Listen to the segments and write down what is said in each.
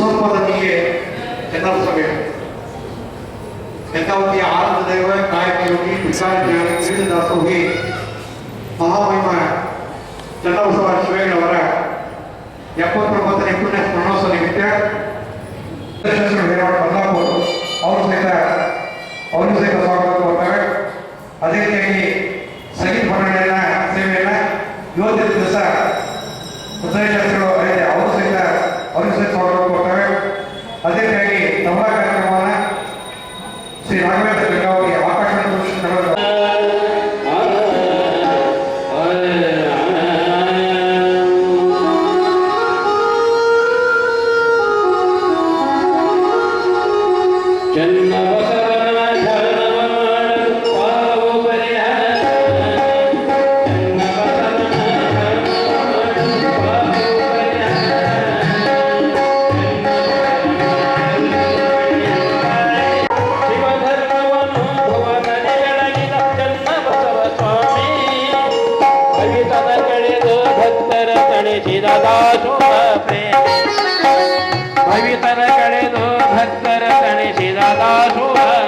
ಕುಸುಂಬದಲ್ಲಿಯೇ ಎನ್ನಲ್ತವೆ ಯಥಾವತಿ ಆನಂದ ದೇವ ಕಾಯಕ ಯೋಗಿ ವಿಕಾರ ದೇವರು ನೀಡಿದಾಸ ಹೋಗಿ ಮಹಾಮಹಿಮ ಚಂದ್ರಬಸವ ಶಿವೇಗಳವರ ಎಪ್ಪತ್ತೊಂಬತ್ತನೇ ಪುಣ್ಯ ಸ್ಮರಣೋತ್ಸವ ನಿಮಿತ್ತ Shri Raghaveshwara Ni siya.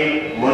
me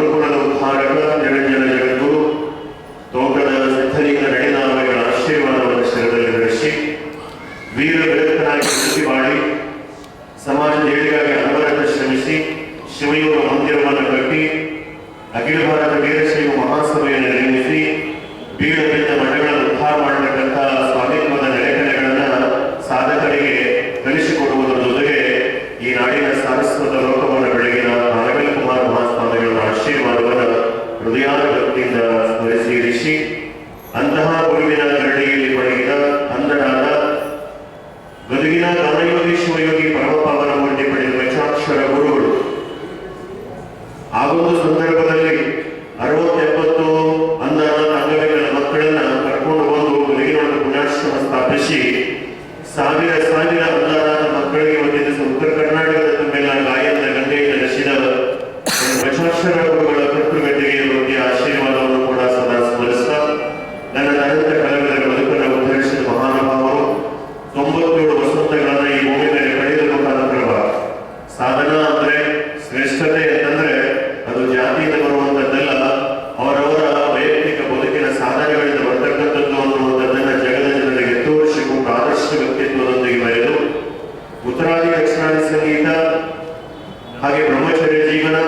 ಹಾಗೆ ಬ್ರಹ್ಮಚರ್ಯ ಜೀವನ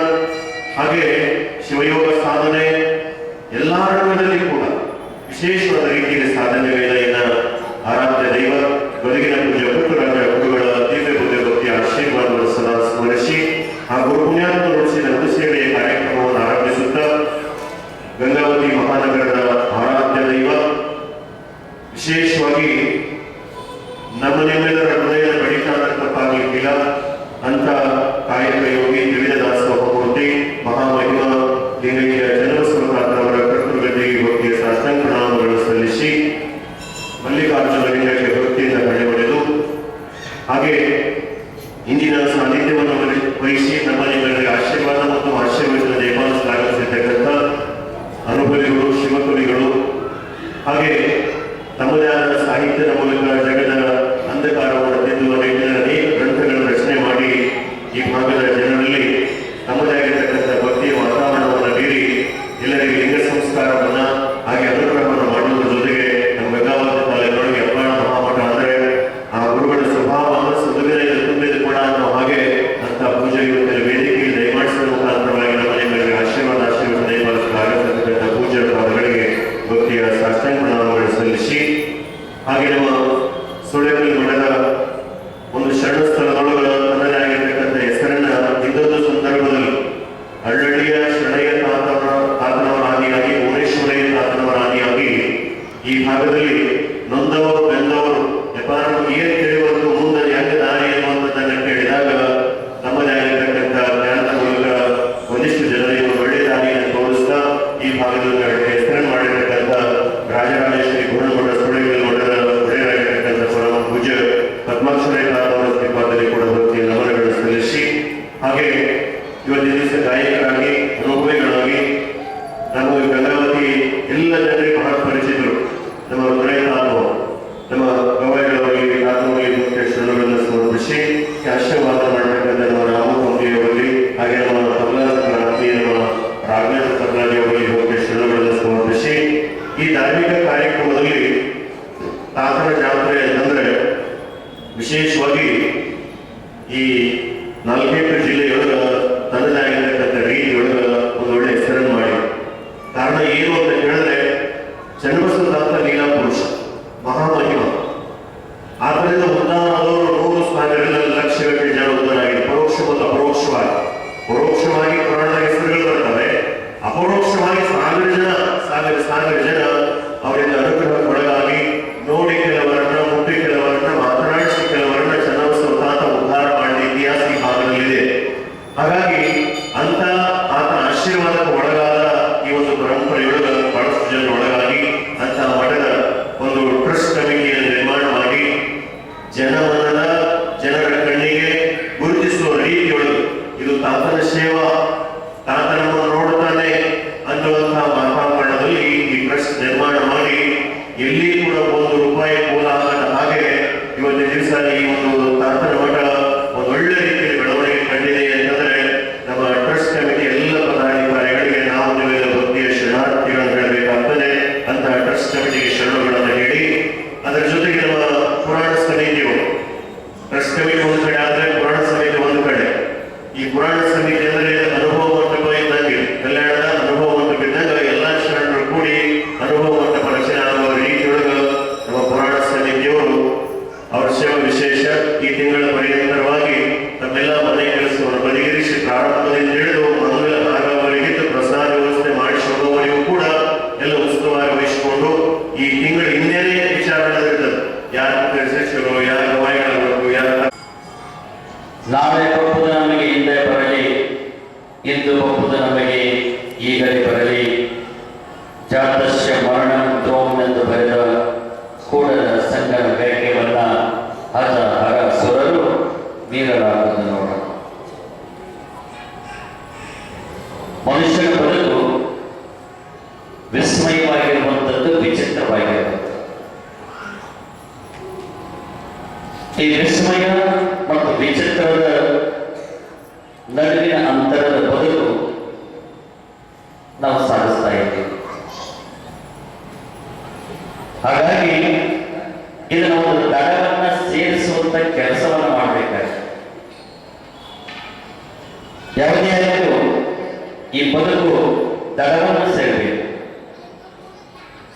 ಹಾಗೆ ಶಿವಯೋಗ ಸಾಧನೆ ಎಲ್ಲ ರಂಗದಲ್ಲಿ ಕೂಡ ವಿಶೇಷವಾದ ರೀತಿಯಲ್ಲಿ ಸಾಧನೆಗಳಿವೆ ಇಂದಿನ ಸಾನ್ನಿಧ್ಯವನ್ನು ವಹಿಸಿ ನಮ್ಮ ನಿಮಗೆ ಆಶೀರ್ವಾದ ಮತ್ತು ಆಶಯವನ್ನು ನೇಮಾನಿಸಲಾಗುತ್ತಿರ್ತಕ್ಕಂಥ ಅನುಭವಿಗಳು, ಶಿವಕವಿಗಳು, ಹಾಗೆ ತಮ್ಮದೇ ಆದ ಸಾಹಿತ್ಯದ ಮೂಲಕ ಬರಲಿ ಜಾತಸ್ಯ ಮರಣ ಈ ಬದುಕು ದಡವನ್ನು ಸೇರಬೇಕು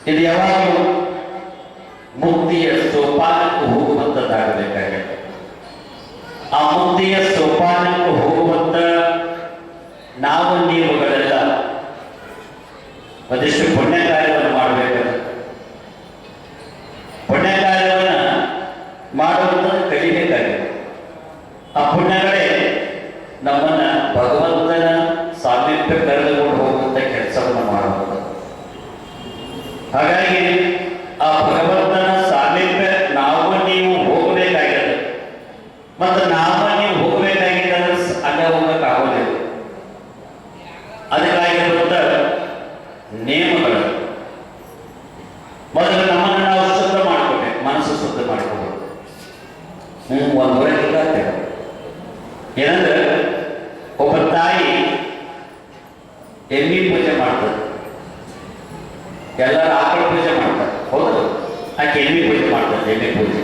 ಇದು ಯಾವಾಗಲೂ ಮುಕ್ತಿಯ ಸೋಪಾನಕ್ಕೂ ಹೋಗುವಂತದ್ದಾಗಬೇಕಾಗಿದೆ. ಆ ಮುಕ್ತಿಯ ಹೋಗಕ್ಕಾಗೋದಿಲ್ಲ ಅದಕ್ಕಾಗಿರುವಂತ ನಿಯಮಗಳು. ಮೊದಲು ನಮ್ಮನ್ನು ನಾವು ಶುದ್ಧ ಮಾಡ್ಕೋಬೇಕು ಮನಸ್ಸು ಶುದ್ಧ ಮಾಡ್ಕೋಬೇಕು ಹ್ಮ್ ಒಂದು ಹೊರಗಿಲ್ಲ ಏನಂದ್ರೆ, ಒಬ್ಬ ತಾಯಿ ಎಮ್ಮಿ ಪೂಜೆ ಮಾಡ್ತದೆ? ಎಲ್ಲರೂ ಆಕಳ ಪೂಜೆ ಮಾಡ್ತಾರೆ. ಹೌದು, ಆಕೆ ಎಮ್ಮಿ ಪೂಜೆ ಮಾಡ್ತಾರೆ ಎಮ್ಮಿ ಪೂಜೆ?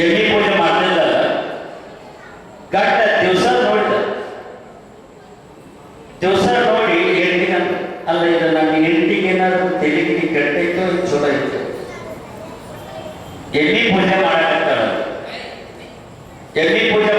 ಎಮ್ಮಿ ಪೂಜೆ ಮಾಡ್ತಿದ್ದ ಗಟ್ಟ ದಿವಸ ನೋಡಿದ. ದಿವಸ ನೋಡಿ ಹೆಂಡತಿಗೆ ಅಲ್ಲ, ಇದು ನನ್ನ ಹೆಂಡತಿಗೆ ಏನಾದ್ರು ತೆಲಿಗೆ ಕೆಟ್ಟೈತೋ ಇದು ಚಲೋ ಐತೆ? ಎಮ್ಮಿ ಪೂಜೆ ಮಾಡಕತ್ತಾಳ. ಎಮ್ಮಿ ಪೂಜೆ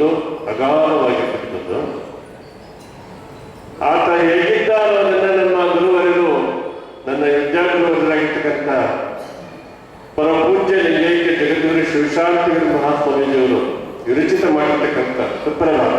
ಅಮೋಘವಾಗಿರ್ತಕ್ಕಂಥದ್ದು ಅಗಾಧವಾಗಿರ್ತಕ್ಕಂಥದ್ದು. ಆತ ಹೇಗಿದ್ದಾರೋ ಅದನ್ನ ನಮ್ಮ ಗುರುವರೆಗೂ, ನನ್ನ ಯಜ್ಞಾಗುರುವರಾಗಿರ್ತಕ್ಕಂಥ ಪರಮ ಪೂಜ್ಯ ಲಿಂಗೈಕ್ಯ ಜಗದ್ಗುರು ಶಿವಶಾಂತಿಗಿರಿ ಮಹಾಸ್ವಾಮೀಜಿಯವರು ವಿರಚಿತ ಮಾಡಿರ್ತಕ್ಕಂಥ ಸುಪ್ರಭಾತ.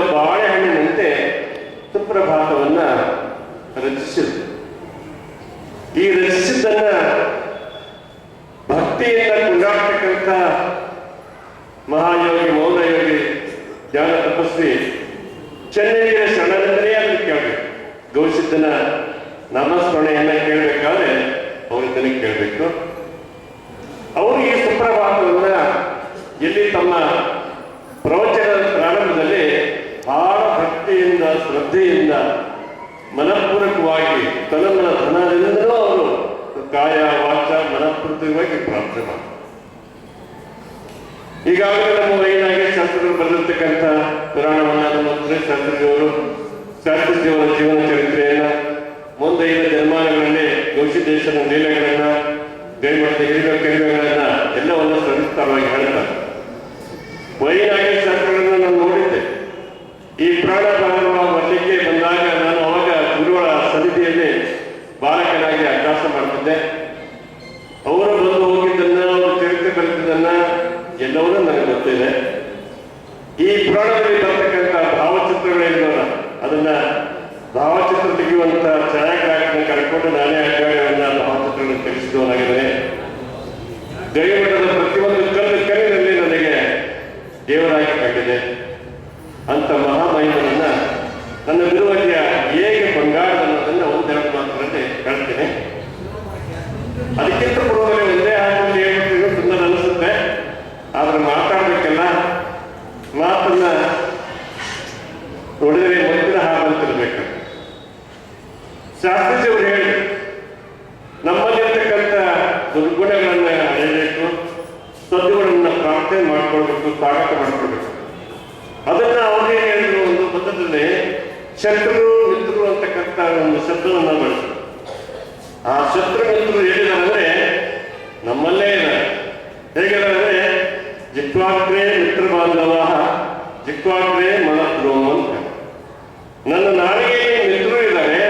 ಸುರಿದ ಬಾಳೆಹಣ್ಣಿನಂತೆ ಸುಪ್ರಭಾತವನ್ನ ರಚಿಸಿದ್ರು. ಈ ರಚಿಸಿದ್ದನ್ನ ಭಕ್ತಿಯಿಂದ ಕೊಂಡಾಡ್ತಕ್ಕಂಥ ಮಹಾಯೋಗಿ, ಮೌನಯೋಗಿ ಜ್ಞಾನ ತಪಸ್ವಿ ಚೆನ್ನೈನ ಶರಣಂದನೇ ಅಂತ ಕೇಳಬೇಕು. ಗೌಸಿದ್ದನ ನಾಮಸ್ಮರಣೆಯನ್ನ ಕೇಳಬೇಕಾದ್ರೆ ಅವರಿದ್ದನೇ ಕೇಳಬೇಕು. ಅವರು ಈ ಸುಪ್ರಭಾತವನ್ನ ಎಲ್ಲಿ ತಮ್ಮ ಪ್ರವಚನದ ಭಕ್ತಿಯಿಂದ ಮನಪೂರ್ವಕವಾಗಿ ತನ್ನ ಧನದಿಂದಲೂ ಅವರು ಕಾಯ ವಾಚ ಮನಪೂರ್ವಕವಾಗಿ ಪ್ರಾರ್ಥನೆ ಮಾಡ್ತಾರೆ ಈಗಾಗಲೇ ನಮ್ಮ ವೈನಾಗಿ ದೇವರಾಗಿ ಕಂಡಿದೆ. ಅಂತ ಮಹಾಮಹಿಮನನ್ನ ನನ್ನ ವಿರೋಧಿಯ ಹೇಗೆ ಬಂಗಾರ ಅನ್ನೋದನ್ನ ಒಂದೆರಡು ಮಾತುಗಳಲ್ಲಿ ಹೇಳ್ತೇನೆ ಅದಕ್ಕಿಂತ ಪೂರ್ವದಲ್ಲಿ ಹೇಗಿದ್ದಾರೆ ಜಿಕ್ವಾಗ್ರೇ ಮಿತ್ರ ಬಾಂಧವ ಜಿಕ್ವಾಗ್ರೇ ಮನದ್ರೋಮ ಅಂತ. ನನ್ನ ನಾಲಿಗೆಯಲ್ಲಿ ಮಿತ್ರರು ಇದ್ದಾರೆ,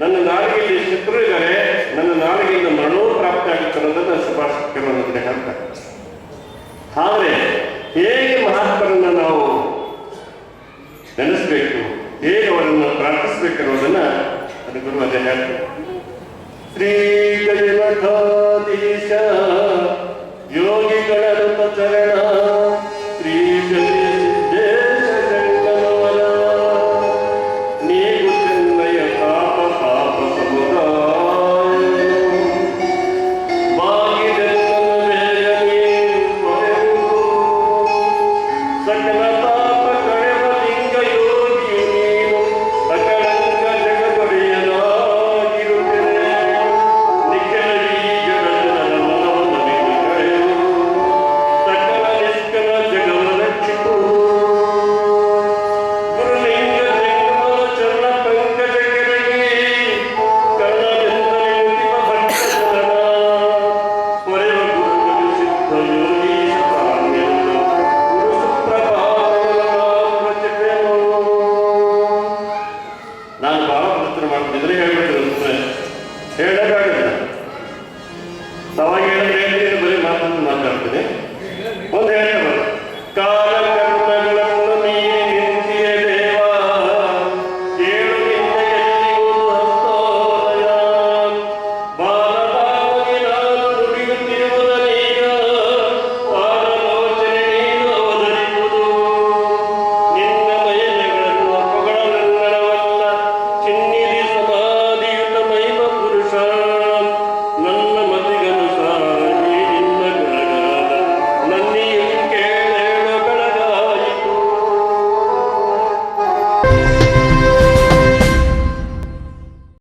ನನ್ನ ನಾಲಿಗೆಯಲ್ಲಿ ಶತ್ರು ಇದ್ದಾರೆ, ನನ್ನ ನಾಲಿಗೆಯಿಂದ ಮರಣವೂ ಪ್ರಾಪ್ತಿ ಆಗುತ್ತೆ ಅನ್ನೋದನ್ನ ಸುಭಾಷಿಕರು ಒಂದು ಕಡೆ ಆದರೆ, ಹೇಗೆ ಮಹಾತ್ಮರನ್ನ ನಾವು ನೆನೆಸ್ಬೇಕು, ಹೇಗೆ ಅವರನ್ನು ಪ್ರಾರ್ಥಿಸ್ಬೇಕು ಅನ್ನೋದನ್ನ ಅದು ಗುರು ಅದೇ ಹೇಳ್ತಾರೆ. ಶ್ರೀ योगी गण रूप चरण